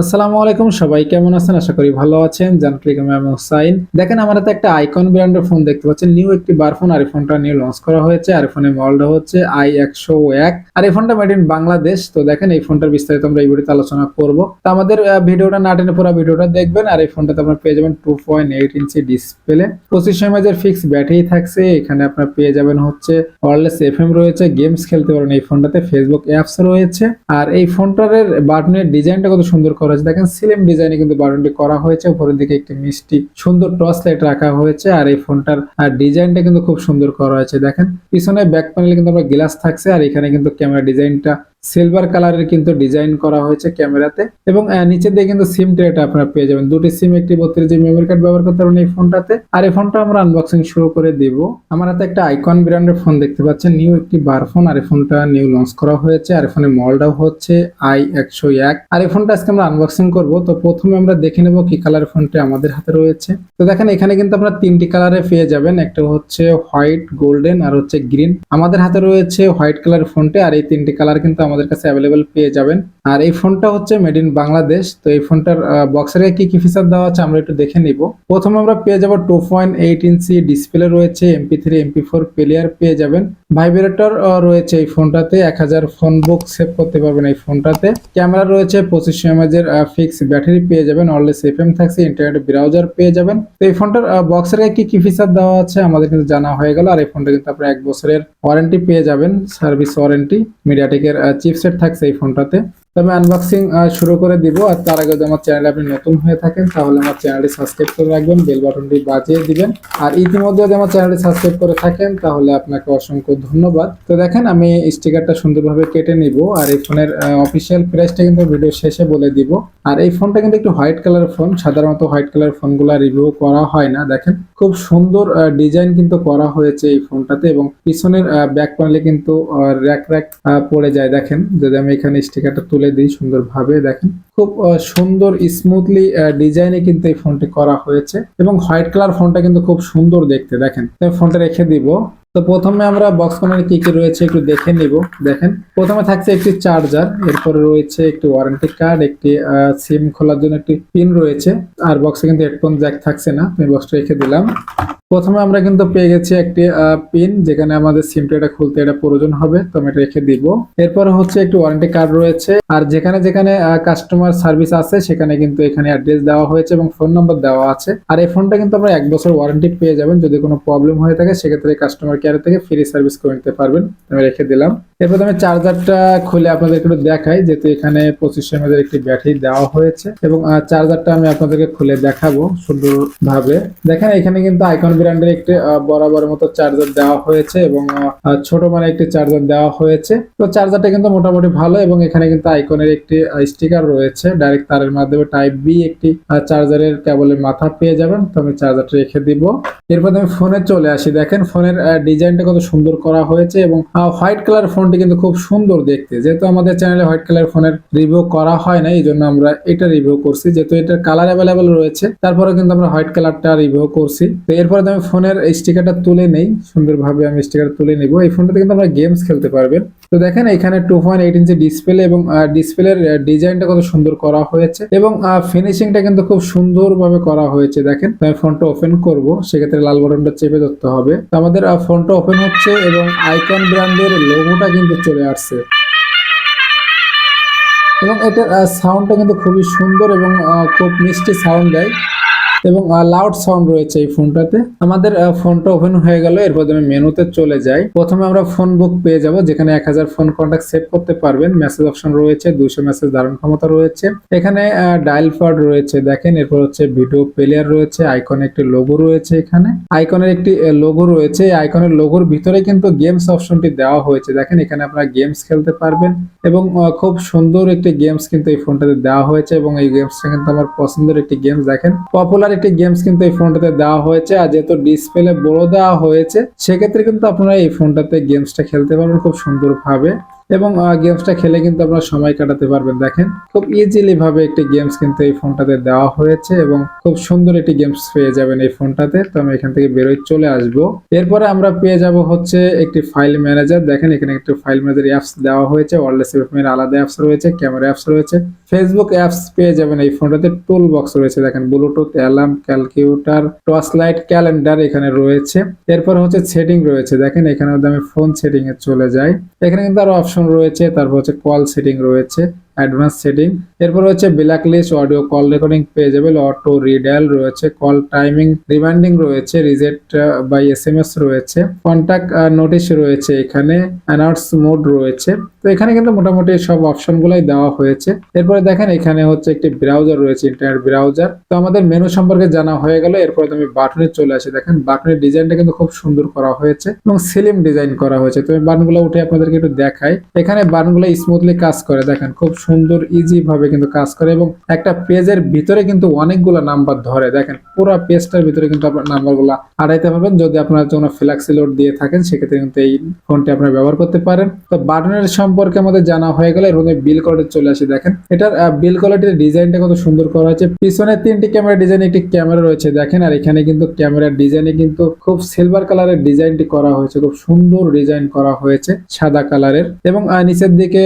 আসসালামু আলাইকুম, সবাই কেমন আছেন? আশা করি ভালো আছেন। জানক্লিক আমি আমি হুসাইন দেখেন, আমার হাতে একটা আইকন ব্র্যান্ডের ফোন দেখতে পাচ্ছেন। নিউ একটি বার ফোন, আর ফোনটা নিউ লঞ্চ করা হয়েছে। আর ফোনের মডেলটা হচ্ছে আই একশো এক। আর এই ফোনটা মেড ইন বাংলাদেশ। তো দেখেন, এই ফোনটার বিস্তারিত আমরা এই ভিডিওতে আলোচনা করব। তো আমাদের ভিডিওটা না টেনে পুরো ভিডিওটা দেখবেন। আর এই ফোনটাতে আপনার পেয়ে যাবেন two point eight inch display পঁচিশ এমএজের ফিক্স ব্যাটারি থাকছে। এখানে আপনার পেয়ে যাবেন হচ্ছে ওয়ারলেস এফ এম রয়েছে। গেমস খেলতে পারেন এই ফোনটাতে। ফেসবুক অ্যাপস রয়েছে। আর এই ফোনটার বাটনের ডিজাইনটা কত সুন্দর হয়েছে। দেখেন সিলিম ডিজাইনে কিন্তু বাটনটি করা হয়েছে। উপরের দিকে একটি মিষ্টি সুন্দর টর্চ লাইট রাখা হয়েছে আর এই ফোনটার ডিজাইনটা কিন্তু খুব সুন্দর করা হয়েছে। দেখেন, পিছনে ব্যাক প্যানেলে কিন্তু আমরা গ্লাস থাকছে আর এখানে কিন্তু ক্যামেরা ডিজাইনটা সিলভার কালারের কিন্তু ডিজাইন করা হয়েছে ক্যামেরাতে এবং নিচের দিকে কিন্তু সিম ট্রেটা আপনারা পেয়ে যাবেন। দুটি সিম একটি বত্রিশ জিবি মেমোরি কার্ড ব্যবহার করতে পারবেন এই ফোনটাতে আর এই ফোনটা আমরা আনবক্সিং শুরু করে দিব। আমার হাতে একটা আইকন ব্র্যান্ডের ফোন দেখতে পাচ্ছেন নিউ একটি বার ফোন আর এই ফোনটা নিউ লঞ্চ করা হয়েছে। আর ফোনের মডেলটাও হচ্ছে আই একশো এক। আর এই ফোনটা আজকে আমরা আনবক্সিং করব। তো প্রথমে আমরা দেখে নেব কি কালার ফোনটি আমাদের হাতে রয়েছে। তো দেখেন, এখানে কিন্তু আপনারা তিনটি কালারে পেয়ে যাবেন। একটা হচ্ছে হোয়াইট গোল্ডেন আর হচ্ছে গ্রিন আমাদের হাতে রয়েছে হোয়াইট কালার ফোনটি আর এই তিনটি কালার কিন্তু আমাদের কাছে অ্যাভেলেবেল পেয়ে যাবেন। আর এই ফোনটা হচ্ছে মেড ইন বাংলাদেশ, তো এই ফোনটার বক্সের কি কি ফিচার দেওয়া আছে আমরা একটু দেখে নিব। প্রথমে আমরা পেয়ে যাব two point eight inch display রয়েছে MP three MP four player পেয়ে যাবেন। ভাইব্রেটর রয়েছে এই ফোনটাতে। এক হাজার ফোন বুক সেভ করতে পারবেন এই ফোনটাতে। ক্যামেরা রয়েছে পঁচিশশো এমএজের ফিক্স ব্যাটারি পেয়ে যাবেন। অলরেস এফ এম থাকছে ইন্টারনেট ব্রাউজার পেয়ে যাবেন। তো এই ফোনটার বক্সের কি কি ফিচার দেওয়া আছে আমাদের কিন্তু জানা হয়ে গেল। আর এই ফোনটা কিন্তু আপনার এক বছরের ওয়ারেন্টি পেয়ে যাবেন সার্ভিস ওয়ারেন্টি মিডিয়াটেকের চিপসেট থাকছে এই ফোনটাতে। তবে আনবক্সিং শুরু করে দিব। আর তার আগে যদি আমার চ্যানেলে আপনি নতুন হয়ে থাকেন, তাহলে আমার চ্যানেলটি সাবস্ক্রাইব করে রাখবেন বেল বাটনটি বাজিয়ে দিবেন। আর ইতিমধ্যে যদি আমার চ্যানেলটি সাবস্ক্রাইব করে থাকেন, তাহলে আপনাকে অসংখ্য ধন্যবাদ। তো দেখেন, আমি স্টিকারটা সুন্দরভাবে কেটে নিব, আর এই ফোনের অফিসিয়াল প্রাইসটা কিন্তু ভিডিও শেষে বলে দিব। আর এই ফোনটা কিন্তু একটু হোয়াইট কালার ফোন সাধারণত হোয়াইট কালার ফোনগুলো রিভিউ করা হয় না। দেখেন, খুব সুন্দর ডিজাইন কিন্তু করা হয়েছে এই ফোনটাতে এবং পিছনের ব্যাক প্যানেলে কিন্তু র্যাক র্যাক পড়ে যায়। দেখেন, যদি আমি এখানে স্টিকারটা তুলে দিই সুন্দরভাবে দেখেন। খুব সুন্দর স্মুথলি ডিজাইনে কিন্তু এই ফোনটি করা হয়েছে। এবং হোয়াইট কালার ফোনটা কিন্তু খুব সুন্দর দেখতে, দেখেন। ফোনটা রেখে দিব। তো প্রথমে আমরা বক্স কর্নারে কি কি রয়েছে একটু দেখে নিব। দেখেন, প্রথমে থাকছে একটি চার্জার এরপরে রয়েছে একটি ওয়ারেন্টি কার্ড একটি সিম খোলার জন্য একটি পিন রয়েছে। আর বক্সে কিন্তু হেডফোন জ্যাক থাকছে না, আমি বক্সটা রেখে দিলাম। প্রথমে আমরা কিন্তু পেয়ে গেছি একটি পিন যেখানে আমাদের সিমটা এটা খুলতে এটা প্রয়োজন হবে, তো আমি রেখে দিব। এরপর হচ্ছে একটি ওয়ারেন্টি কার্ড রয়েছে, আর যেখানে যেখানে কাস্টমার সার্ভিস আছে, সেখানে কিন্তু এখানে অ্যাড্রেস দেওয়া হয়েছে এবং ফোন নাম্বার দেওয়া আছে। আর এই ফোনটা কিন্তু আমরা এক বছর ওয়ারেন্টি পেয়ে যাবেন, যদি কোনো প্রবলেম হয়ে থাকে, সেক্ষেত্রে কাস্টমার কেয়ার থেকে ফ্রি সার্ভিস করে নিতে পারবেন আমি রেখে দিলাম। এরপর আমি চার্জারটা খুলে আপনাদের একটু দেখাই যেহেতু এখানে পঁচিশশো এমএজ একটি ব্যাটারি দেওয়া হয়েছে এবং চার্জারটা আমি আপনাদেরকে খুলে দেখাবো সুন্দরভাবে। দেখেন এখানে কিন্তু আইকন ব্র্যান্ডের একটি আহ, বরাবরের মতো চার্জার দেওয়া হয়েছে এবং ছোট মানে একটি চার্জার দেওয়া হয়েছে। তো চার্জারটা কিন্তু মোটামুটি ভালো এবং এখানে কিন্তু আইকনের একটি স্টিকার রয়েছে ডাইরেক্ট তারের মাধ্যমে টাইপ বি একটি চার্জারের কেবলের মাথা পেয়ে যাবেন। তো আমি চার্জারটা রেখে দিব। এরপর আমি ফোনে চলে আসি। দেখেন ফোনের ডিজাইনটা কত সুন্দর করা হয়েছে এবং হোয়াইট কালার ফোনটি কিন্তু খুব সুন্দর দেখতে। যেহেতু আমাদের চ্যানেলে হোয়াইট কালার ফোনের রিভিউ করা হয় না এই জন্য আমরা এটা রিভিউ করছি। যেহেতু এটার কালার অ্যাভেলেবেল রয়েছে তারপরে কিন্তু আমরা হোয়াইট কালারটা রিভিউ করছি। তো এরপরে আমি ফোনের স্টিকারটা তুলে নেই, সুন্দরভাবে আমি স্টিকার তুলে নিব। এই ফোনটাতে কিন্তু আমরা গেমস খেলতে পারবেন। তো দেখেন, এখানে two point eight inch display এবং ডিসপ্লের ডিজাইনটা কত সুন্দর করা হয়েছে এবং ফিনিশিংটা কিন্তু খুব সুন্দরভাবে করা হয়েছে। দেখেন, আমি ফোনটা ওপেন করব, সেক্ষেত্রে লাল বাটনটা চেপে ধরতে হবে। তো আমাদের ফোনটা ওপেন হচ্ছে এবং আইকন ব্র্যান্ডের লোগোটা কিন্তু চলে আসছে। এবং এটার সাউন্ডটা কিন্তু খুবই সুন্দর এবং খুব মিষ্টি সাউন্ড দেয়। এবং লাউড সাউন্ড রয়েছে এই ফোনটাতে। আমাদের ফোনটা ওপেন হয়ে গেল, এরপর আমি মেনুতে চলে যাই। প্রথমে আমরা ফোন বুক পেয়ে যাব, যেখানে এক হাজার ফোন কন্ট্যাক্ট সেভ করতে পারবেন। মেসেজ অপশন রয়েছে দুশো মেসেজ ধারণ ক্ষমতা রয়েছে। এখানে ডায়াল পাড রয়েছে, দেখেন, এরপর হচ্ছে ভিডিও প্লেয়ার রয়েছে আইকন একটি লোগো রয়েছে এখানে। আইকনের একটি লোগো রয়েছে আইকনের লোগোর ভিতরে কিন্তু গেমস অপশনটি দেওয়া হয়েছে। দেখেন, এখানে আপনারা গেমস খেলতে পারবেন এবং খুব সুন্দর একটি গেমস কিন্তু এই ফোনটাতে দেওয়া হয়েছে এবং এই গেমসটা কিন্তু আমার পছন্দের একটি গেমস দেখেন পপুলার একটি গেমস কিন্তু এই ফোনটাতে দেওয়া হয়েছে। আর যেহেতু ডিসপ্লে বড় দেওয়া হয়েছে, সেক্ষেত্রে কিন্তু আপনারা এই ফোনটাতে গেমসটা খেলতে পারবেন খুব সুন্দরভাবে। এবং গেমসটা খেলে কিন্তু আপনারা সময় কাটাতে পারবেন। দেখেন, খুব ইজিলি ভাবে একটি গেমস কিন্তু এই ফোনটাতে দেওয়া হয়েছে এবং খুব সুন্দর একটি গেমস পেয়ে যাবেন এই ফোনটাতে তো আমি এখান থেকে বেরোয় চলে আসব। এরপরে আমরা পেয়ে যাব হচ্ছে একটি ফাইল ম্যানেজার দেখেন, এখানে একটি ফাইল ম্যানেজার অ্যাপস দেওয়া হয়েছে। ওয়ারলেস এর আলাদা অ্যাপস রয়েছে ক্যামেরা অ্যাপস রয়েছে। ফেসবুক অ্যাপস পেয়ে যাবেন এই ফোনটাতে টুল বক্স রয়েছে, দেখেন Bluetooth alarm calculator torch light calendar এখানে রয়েছে। এরপর হচ্ছে সেটিং রয়েছে। দেখেন, এখানে আমি ফোন সেটিং এ চলে যাই, এখানে কিন্তু আরও রয়েছে তারপর হচ্ছে কল সেটিং রয়েছে। Advance setting. এরপর হচ্ছে black list audio call recording যাবে অটো রিডায়াল রয়েছে কল টাইমিং রিমাইন্ডিং রয়েছে reject by S M S রয়েছে কন্ট্যাক্ট নোটিশ রয়েছে এখানে অ্যানাউন্স মোড রয়েছে। তো এখানে কিন্তু মোটামুটি সব অপশন গুলাই দেওয়া হয়েছে। এরপরে দেখেন এখানে হচ্ছে একটি ব্রাউজার রয়েছে ইন্টারনেট ব্রাউজার তো আমাদের মেনু সম্পর্কে জানা হয়ে গেল, এরপরে তুমি বাটনে চলে আসি। দেখেন বাটনের ডিজাইনটা কিন্তু খুব সুন্দর করা হয়েছে এবং সিলিম ডিজাইন করা হয়েছে। তো বাটনগুলো উঠে আপনাদেরকে একটু দেখাই। এখানে বাটনগুলো স্মুথলি কাজ করে। দেখেন খুব সুন্দর ইজি ভাবে কিন্তু কাজ করে এবং একটা পেজের ভিতরে কিন্তু অনেকগুলো নাম্বার ধরে। দেখেন, পুরো পেজটার ভিতরে কিন্তু আপনার নাম্বারগুলো আড়াইতে পারবেন। যদি আপনার জন্য ফ্ল্যাক্সি লোড দিয়ে থাকেন, সেক্ষেত্রে কিন্তু এই ফোনটি আপনারা ব্যবহার করতে পারেন। তো বাটনের সম্পর্কে আমাদের জানা হয়ে গেলে এর মধ্যে বিল কোয়ালিটি চলে আসে। দেখেন, এটার বিল কোয়ালিটির ডিজাইনটা কত সুন্দর করা হয়েছে। পিছনে তিনটি ক্যামেরা ডিজাইন একটি ক্যামেরা রয়েছে। দেখেন, আর এখানে কিন্তু ক্যামেরার ডিজাইনে কিন্তু খুব সিলভার কালারের ডিজাইনটি করা হয়েছে। খুব সুন্দর ডিজাইন করা হয়েছে, সাদা কালারের এবং নিচের দিকে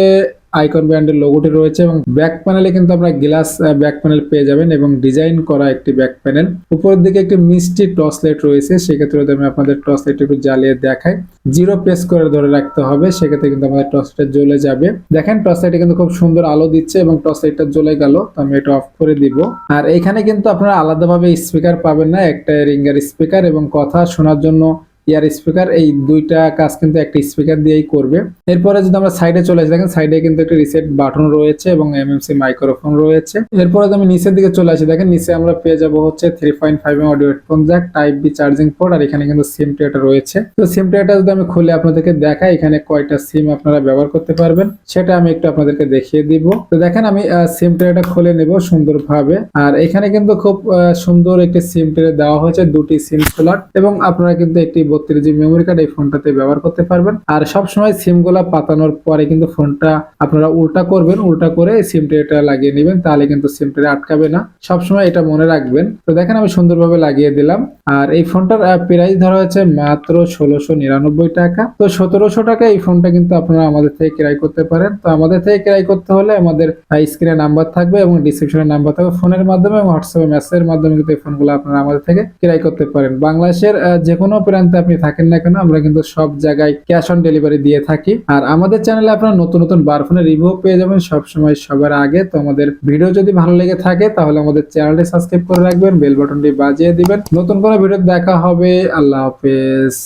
আইকন ব্র্যান্ডের লোগোটি রয়েছে এবং ব্যাক প্যানেলে কিন্তু আপনারা গ্লাস ব্যাক প্যানেল পেয়ে যাবেন এবং ডিজাইন করা একটি ব্যাক প্যানেল। উপরের দিকে একটি মিষ্টি টর্চ লাইট রয়েছে, সেক্ষেত্রে আমি আপনাদের টর্চ লাইট একটু জ্বালিয়ে দেখাই, জিরো প্রেস করে ধরে রাখতে হবে, সেক্ষেত্রে কিন্তু আমাদের টর্চ লাইট জ্বলে যাবে। দেখেন টর্চ লাইটে কিন্তু খুব সুন্দর আলো দিচ্ছে এবং টর্চ লাইটটা জ্বলে গেল, তো আমি এটা অফ করে দিব। আর এখানে কিন্তু আপনারা আলাদাভাবে স্পিকার পাবেন না একটা রিঙ্গার স্পিকার এবং কথা শোনার জন্য ইয়ার স্পিকার, এই দুইটা কাজ কিন্তু একটা স্পিকার দিয়েই করবে। এরপরে যদি আমরা সাইডে চলে আসি, দেখেন সাইডে কিন্তু একটা রিসেট বাটন রয়েছে এবং এমএমসি মাইক্রোফোন রয়েছে। এরপরে আমি নিচের দিকে চলে আসি, দেখেন নিচে আমরা পেয়ে যাব হচ্ছে three point five M audio headphone jack type B charging port আর এখানে কিন্তু সিম ট্রেটা রয়েছে। তো সিম ট্রেটা যদি আমি খুলে আপনাদেরকে দেখাই, এখানে কয়টা সিম আপনারা ব্যবহার করতে পারবেন, সেটা আমি একটু আপনাদেরকে দেখিয়ে দিব। তো দেখেন আমি সিম ট্রেটা খুলে নেব সুন্দরভাবে। আর এখানে কিন্তু খুব সুন্দর একটি সিম ট্রে দেওয়া হয়েছে, দুটি সিম স্লট এবং আপনারা কিন্তু একটি বত্রিশ জিবি মেমোরি কার্ড এই ফোনটাতে ব্যবহার করতে পারবেন। আর সব সময় সিমগুলা পাতানোর পরে কিন্তু ফোনটা আপনারা উল্টা করবেন, উল্টা করে সিম ট্রেটা লাগিয়ে নেবেন, তাহলে কিন্তু সিম ট্রে আটকাবে না। সব সময় এটা মনে রাখবেন। তো দেখেন আমি সুন্দরভাবে লাগিয়ে দিলাম। আর এই ফোনটার প্রাইস ধরা হয়েছে মাত্র ষোলোশো নিরানব্বই টাকা। তো সতেরোশো টাকা এই ফোনটা কিন্তু আপনারা আমাদের থেকে ক্রয় করতে পারেন। তো আমাদের থেকে ক্রয় করতে হলে আমাদের স্ক্রিনে নাম্বার থাকবে এবং ডিসক্রিপশনে নাম্বার থাকবে ফোনের মাধ্যমে এবং হোয়াটসঅ্যাপে মেসেজের মাধ্যমে কিন্তু এই ফোনগুলো আপনারা আমাদের থেকে ক্রয় করতে পারেন। বাংলাদেশের যে কোনো প্রান্তে আপনি থাকেন না কেন, আমরা কিন্তু সব জায়গায় ক্যাশ অন ডেলিভারি দিয়ে থাকি। আর আমাদের চ্যানেলে আপনারা নতুন নতুন বারফোনের রিভিউ পেয়ে যাবেন সবসময় সবার আগে। তো আমাদের ভিডিও যদি ভালো লেগে থাকে, তাহলে আমাদের চ্যানেলটি সাবস্ক্রাইব করে রাখবেন বেল বাটনটি বাজিয়ে দিবেন। নতুন কোনো ভিডিও দেখা হবে, আল্লাহ হাফেজ।